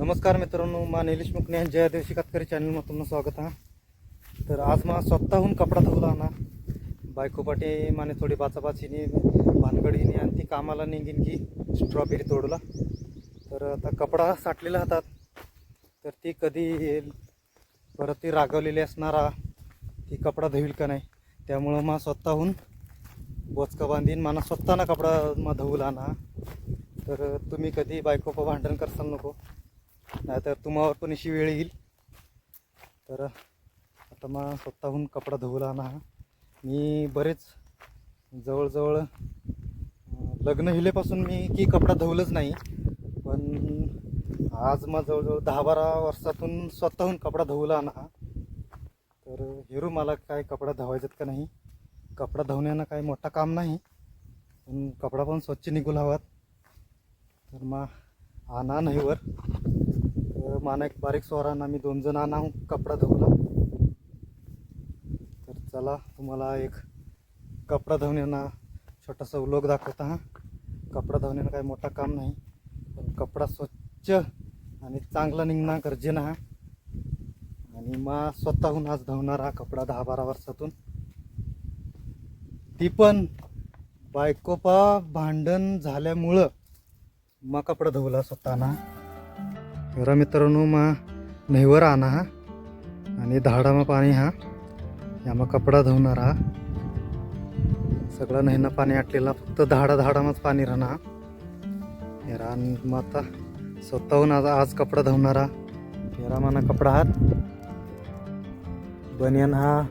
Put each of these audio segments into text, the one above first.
नमस्कार मित्रांनो मा निलेश मुकणे यांच्या दिवशी कातकरी चॅनलमध्ये स्वागत आहे. तर आज मला स्वतःहून कपडा धुवला ना. बायकोपाटी माने थोडी बाचाबाचीने भानगडीने आणि ती कामाला निघीन की स्ट्रॉबेरी तोडला. तर आता कपडा साठलेला हातात. तर ती कधी येईल परत ती रागवलेली असणारा ती कपडा धुईल का नाही त्यामुळं मा स्वतःहून बोचका बांधीन मला स्वतःना कपडा मा धुवला ना. तर तुम्ही कधी बायकोपा भांडण करसाल नको. नाहीतर तुम्हावर पण अशी वेळ येईल. तर आता मग स्वतःहून कपडा धुवला ना. मी बरेच जवळजवळ लग्न हिलेपासून मी की कपडा धुवलंच नाही. पण आज मग जवळजवळ दहा बारा वर्षातून स्वतःहून कपडा धुवला ना. तर हेरू मला काय कपडा धुवायच्यात का नाही? कपडा धुवण्यानं काही मोठा काम नाही. पण कपडा पण स्वच्छ निघू लावात तर मग आणा नाही वर माना एक बारीक स्वारांना मी दोन जणांना कपडा धुवला. तर चला तुम्हाला एक कपडा धुवण्याना छोटासा उलोग दाखवता हा. कपडा धुवण्यानं काही मोठा काम नाही. पण कपडा स्वच्छ आणि चांगला निघणं गरजेनं हा. आणि मग स्वतःहून आज धुवणार हा कपडा दहा बारा वर्षातून. ती पण बायकोपा भांडण झाल्यामुळं मग कपडा धुवला स्वतःना. जरा मित्रांनो मग नहीवर आणा हा आणि धाडामा पाणी हा. या मग कपडा धुवणार हा. सगळं नहीनं पाणी आटलेला फक्त धाडा धाडामाच पाणी राहणार हेरा मग आता स्वतःहून आज आज कपडा धुवणारा हेरा माना कपडा हात. बनियन हा.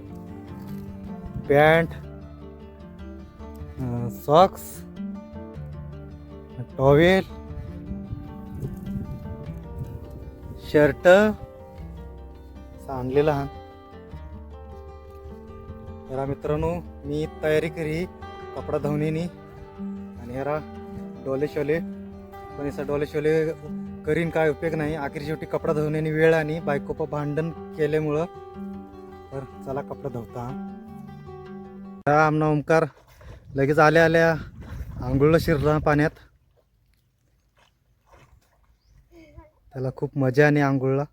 पॅन्ट. सॉक्स. टॉवेल. शर्ट. आणलेला हा. जरा मित्रांनो मी तयारी करी कपडा धुवण्यानी आणि यारा डोले शोले पण याचा डोले शोले करीन काय उपयोग नाही. आखिर शेवटी कपडा धुवण्याने वेळ आणि बायकोप भांडण केल्यामुळं. तर चला कपडा धुवता. आमना ओमकार लगेच आल्या आल्या आंघोळला शिरला पाण्यात. त्याला खूप मजा आणि आंघोळला.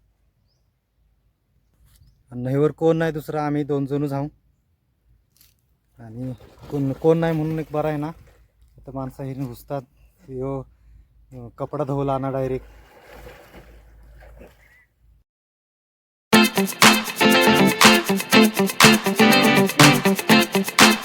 नहीवर कोण नाही दुसरा आम्ही दोन जणच आहो आणि कोण कोण नाही म्हणून एक बरं आहे ना? आता माणसं हे घुसतात. यो कपडा धुवला ना डायरेक्ट मित्रांनो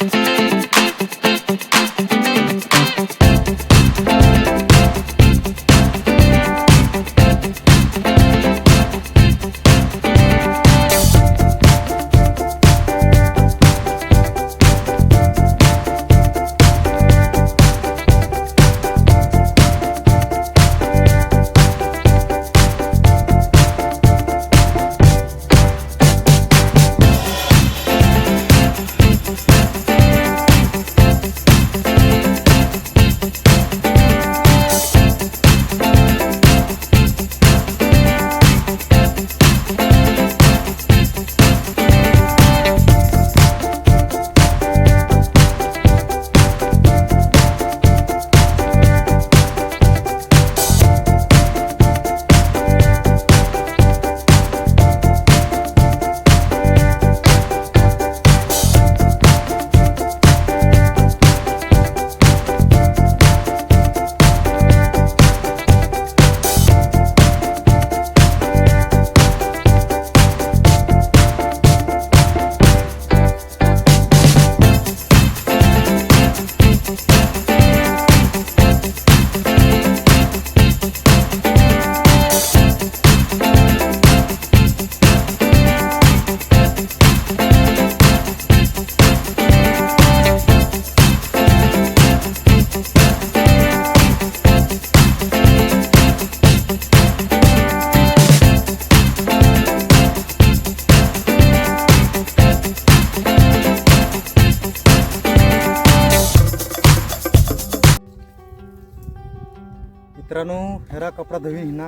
हेरा कपडा धवी ना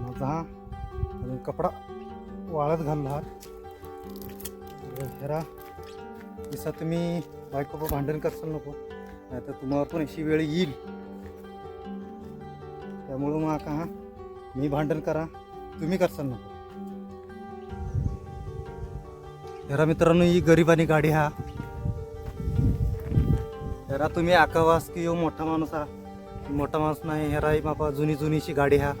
माझा हा अजून कपडा वाळत घालला हेरा जसा तुम्ही बायको भांडण करसाल नको नाही तर तुम्हाला पण अशी वेळ येईल. त्यामुळं मग का हा मी भांडण करा तुम्ही करसाल ना हेरा मित्रांनो ही गरिबानी गाडी हा. हेरा तुम्ही आकावास की यो मोठा माणूस हा मोठा माणूस नाही हे राही बापा जुनी जुनीशी गाडी हा.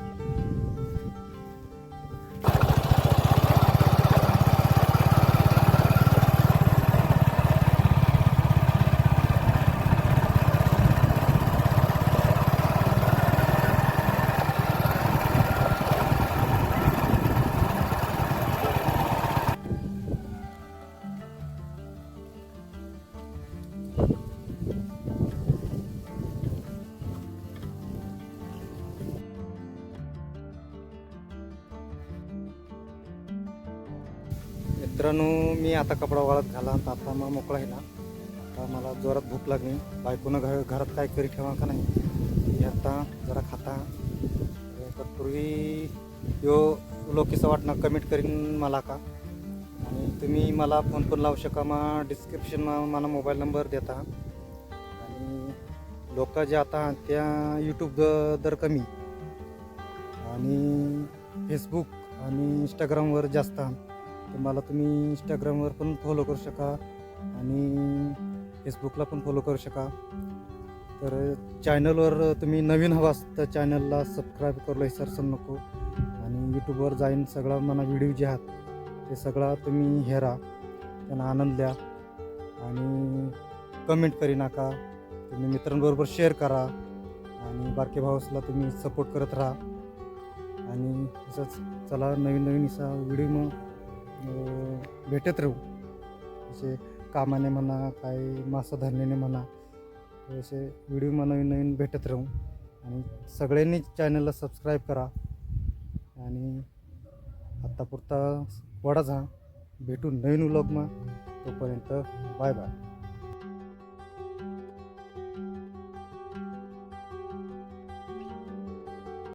मित्रांनो मी आता कपडा वाळत घाला तर आता मग मोकळा आहे ना. आता मला जोरात भूक लागली. बायकोनं घर घरात काय करी ठेवा का नाही? आता जरा खाता. तत्पूर्वी यो लोकेसं वाटणं कमेंट करीन मला का? आणि तुम्ही मला फोन पण लावू शका. मग डिस्क्रिप्शन मला मोबाईल नंबर देता. आणि लोक जे आता त्या यूट्यूब दर कमी. आणि फेसबुक आणि इंस्टाग्रामवर जास्त. तर मला तुम्ही इंस्टाग्रामवर पण फॉलो करू शका आणि फेसबुकला पण फॉलो करू शका. तर चॅनलवर तुम्ही नवीन हवा तर चॅनलला सबस्क्राईब करू विसरसं नको. आणि यूट्यूबवर जाईन सगळा मला व्हिडिओ जे आहात ते सगळा तुम्ही हेरा त्यांना आनंद द्या आणि कमेंट करी नका. तुम्ही मित्रांबरोबर शेअर करा आणि बारके भाऊसला तुम्ही सपोर्ट करत राहा. आणि तसंच चला नवीन नवीन असा व्हिडिओ मग भेटत राहू. असे कामाने म्हणा काही मासाधान्याने म्हणा असे व्हिडिओ नवीन नवीन भेटत राहू. आणि सगळ्यांनी चॅनलला सबस्क्राईब करा. आणि आत्तापुरता वडाच हा भेटू नवीन व्लॉग तोपर्यंत बाय बाय